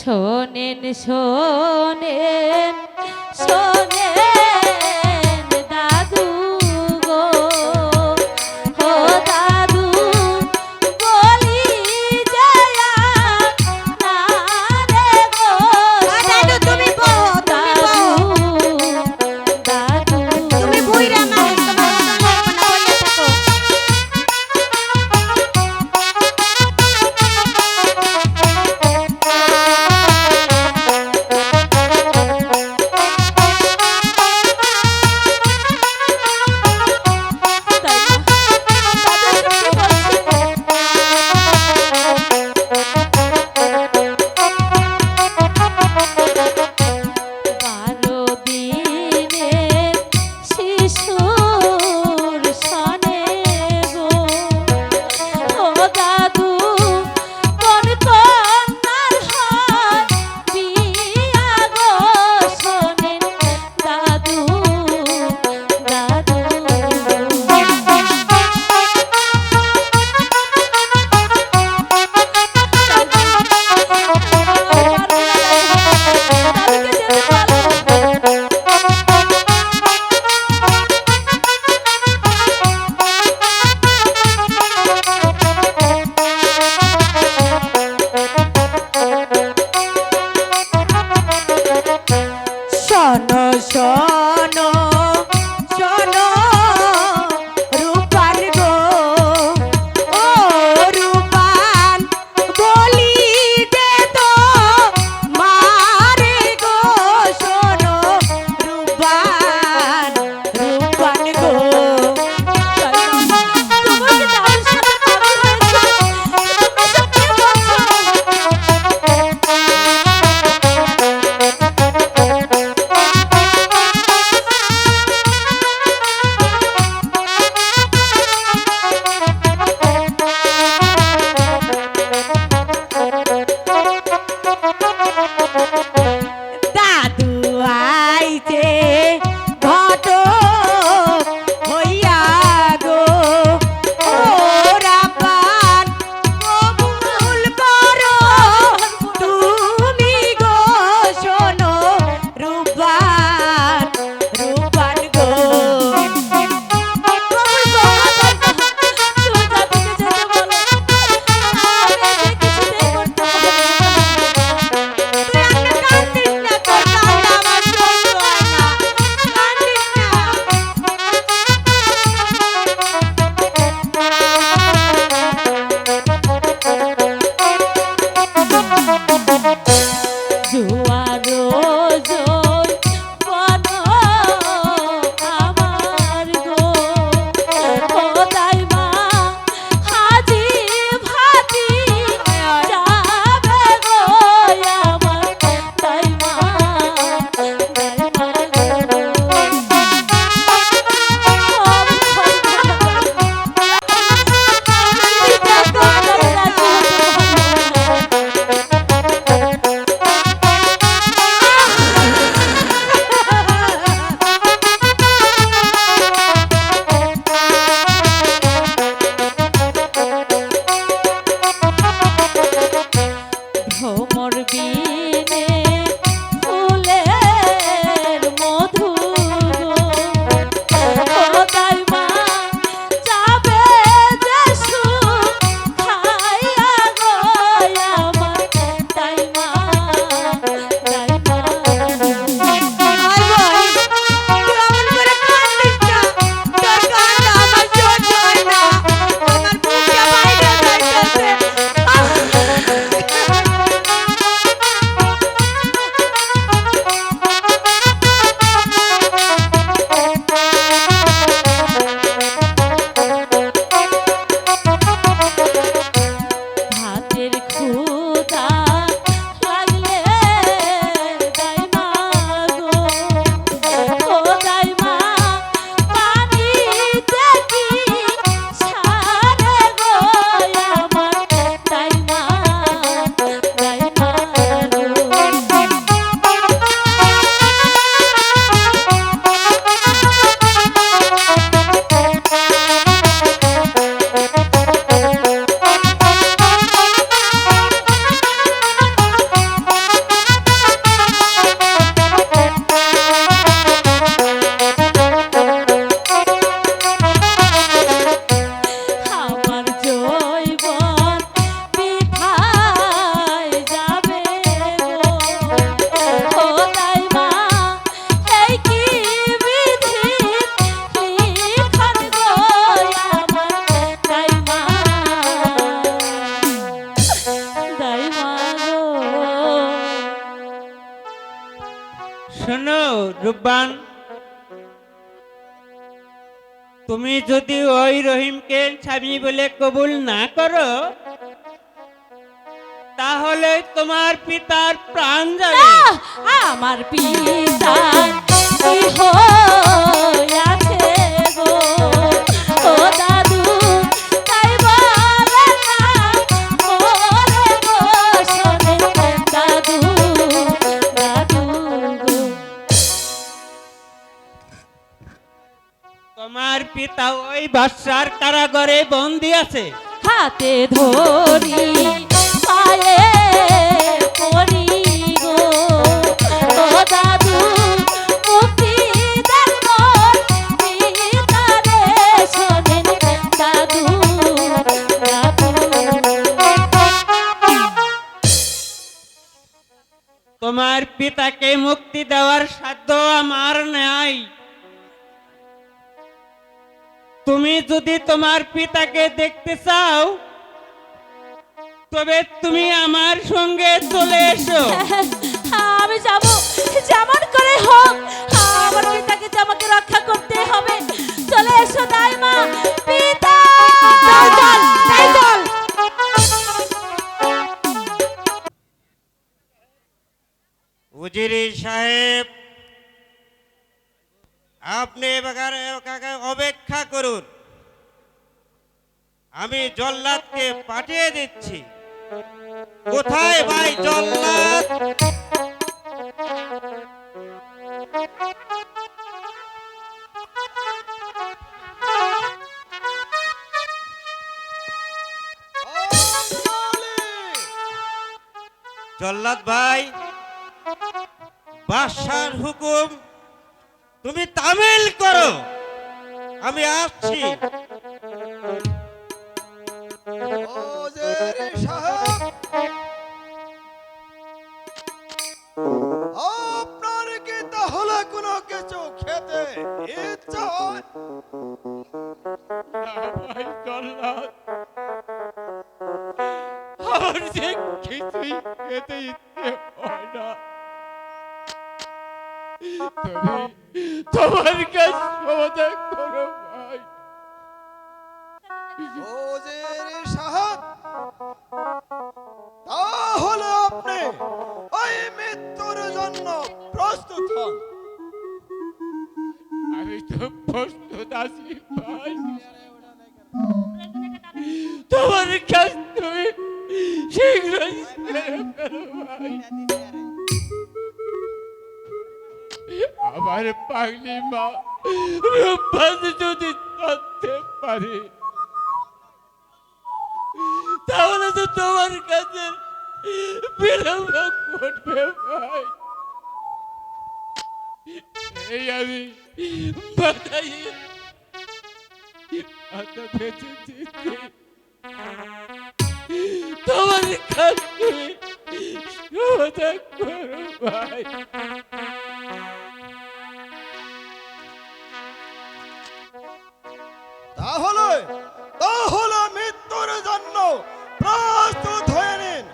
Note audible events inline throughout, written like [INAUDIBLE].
শোনেন শোনেন শোনেন। তুমি যদি ওই রহিমকে স্বামী বলে কবুল না করো, তাহলে তোমার পিতার প্রাণ যাবে। আমার পিতা বাদশার কারাগারে বন্দি আছে। হাতে ধরি পায়ে গো। দাদু। তোমার পিতাকে মুক্তি দেওয়ার সাধ্য আমার নাই। তুমি যদি তোমার পিতাকে দেখতে চাও তবে তুমি আমার সঙ্গে চলে এসো। [LAUGHS] আমি যাব। যেমন করে হোক আমার পিতাকে আমাকে রক্ষা করতে হবে চলে এসো পিতা! তাই চল। উজিরি সাহেব আপনি অপেক্ষা করুন। আমি জল্লাদকে পাঠিয়ে দিচ্ছি। কোথায় ভাই জল্লাদ? জল্লাদ ভাই বাদশার হুকুম তুমি তামিল করো। আমি আসছি। আপনার কি তাহলে কোনো কিছু খেতে ইচ্ছা হয়? আমার যে কিছুই খেতে ইচ্ছে হয় না। কাছে সমাধান করো ভাই। ওজেরি সাহেব তাহলে আপনি ওই মৃত্যুর জন্য প্রস্তুত হন। আমি তো প্রস্তুত আছি ভাই। তোমার কাছ আমার পাগলি মা। রূপবান যদি জানতে পারে, তাহলে তো তোমার কাছে বিলম্ব করবে, ভাই। এই আমি বেঁচে তোমার সমাধান করো, ভাই। তাহলে তাহলে মৃত্যুর জন্য প্রস্তুত হয়ে নিন।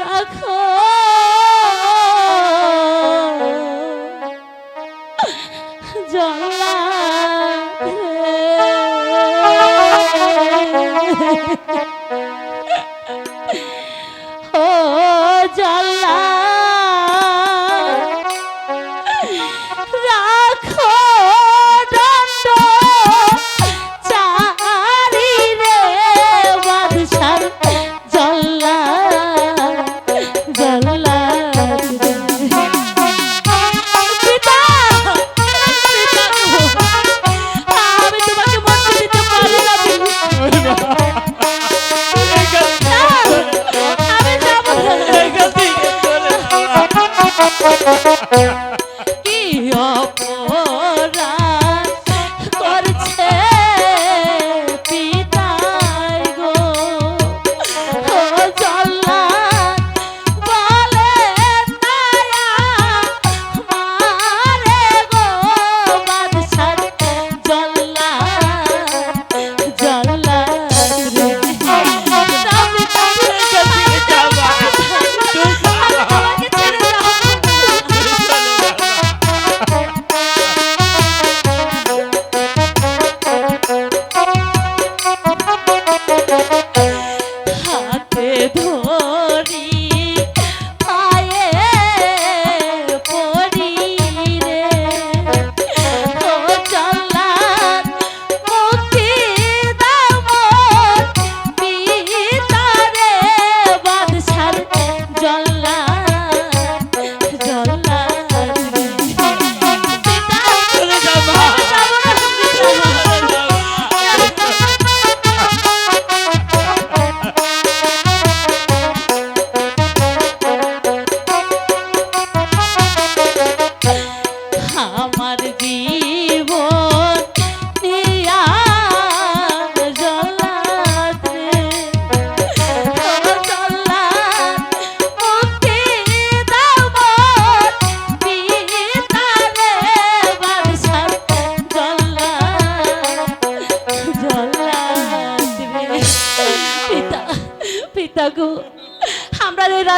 রাখো।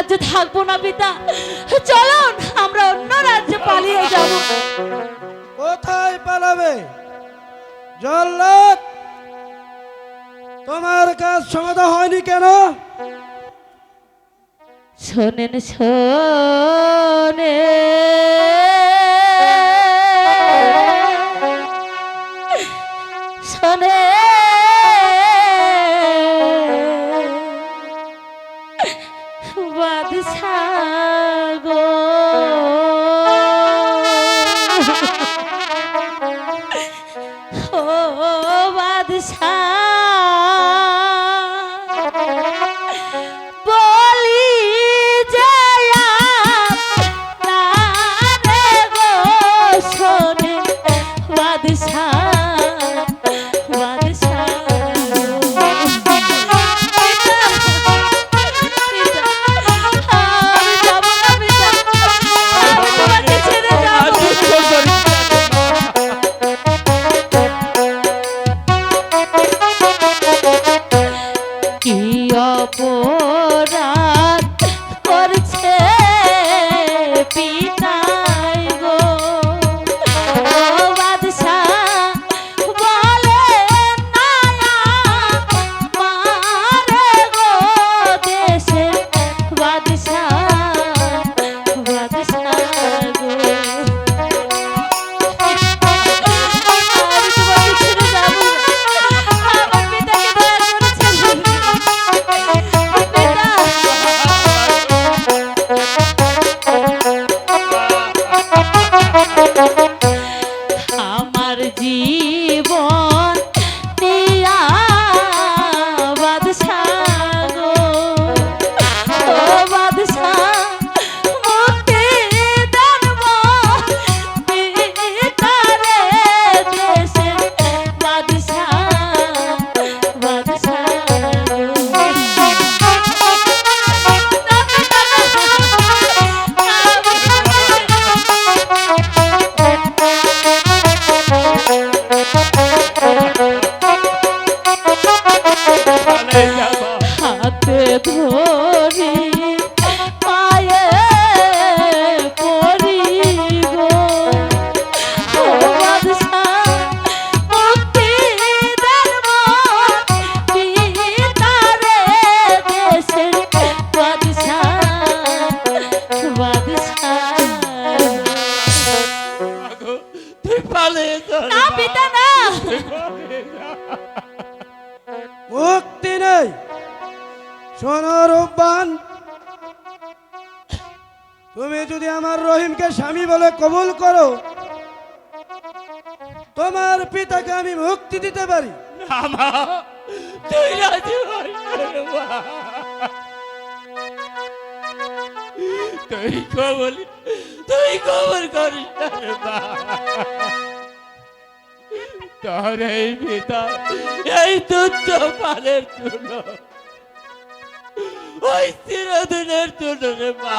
রাজ্যে থাকব না পিতা। চলুন আমরা অন্য রাজ্যে পালিয়ে যাব। কোথায় পালাবে? জল্লাদ তোমার কাজ সমাধা হয়নি কেন? শোনেন শোনেন। কবুল করো। তোমার পিতাকে আমি মুক্তি দিতে পারি। তুই কবল এই পিতা, এই তুচ্ছ চুল ওই চিরদিনের চুল রে মা।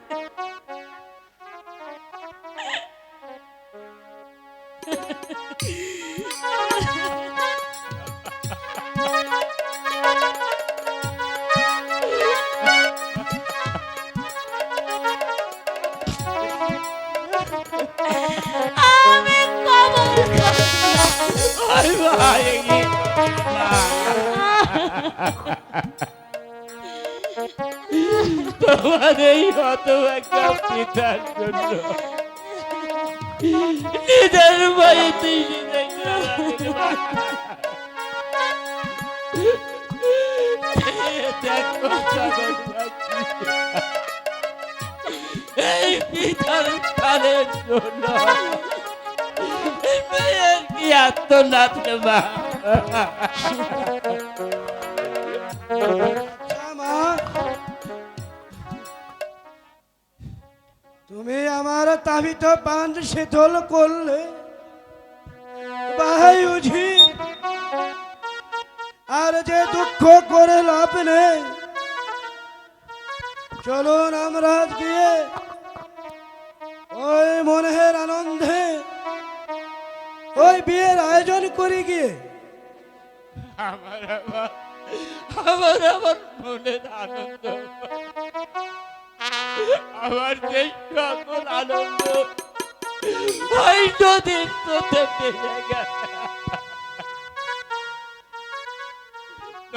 তোমার এই হত একটা পিতার জন্য। নিজের বাড়িতে দেখো এই পিতার কালের জন্য। মেয়ের কি আত্মনাথ মা? আমার তাবিত পান শীতল করলে আর যে দুঃখ করে লাভ নেই, চলুন আমরা গিয়ে ওই মনের আনন্দে ওই বিয়ের আয়োজন করি গিয়ে। আমার আমার আমার মনের আনন্দ। আমার সকল আনন্দ ওই নদীর তোতে পেয়ে গেছে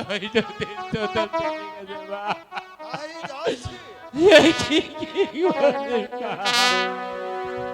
ওই নদীর তোতে পেয়ে গেছে মা। এই কি কি বলে মা?